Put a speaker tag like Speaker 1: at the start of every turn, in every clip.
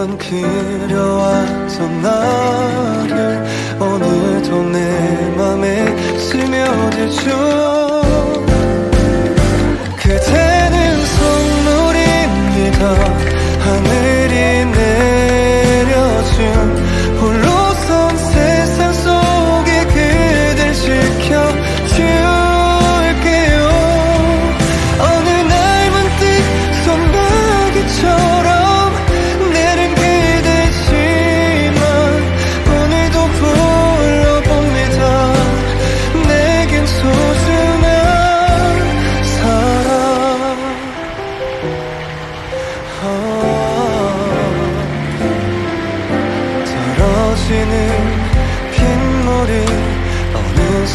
Speaker 1: 너만 그려왔던 나를 오늘도 내 맘에 스며들죠. 그대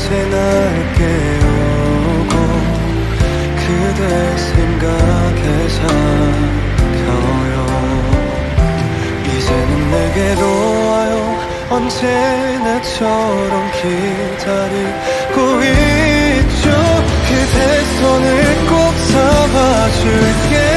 Speaker 1: 다시 날 깨우고 그대 생각에 잠겨요. 이제는 내게로 와요. 언제나처럼 기다리고 있죠? 그대 손을 꼭 잡아줄게.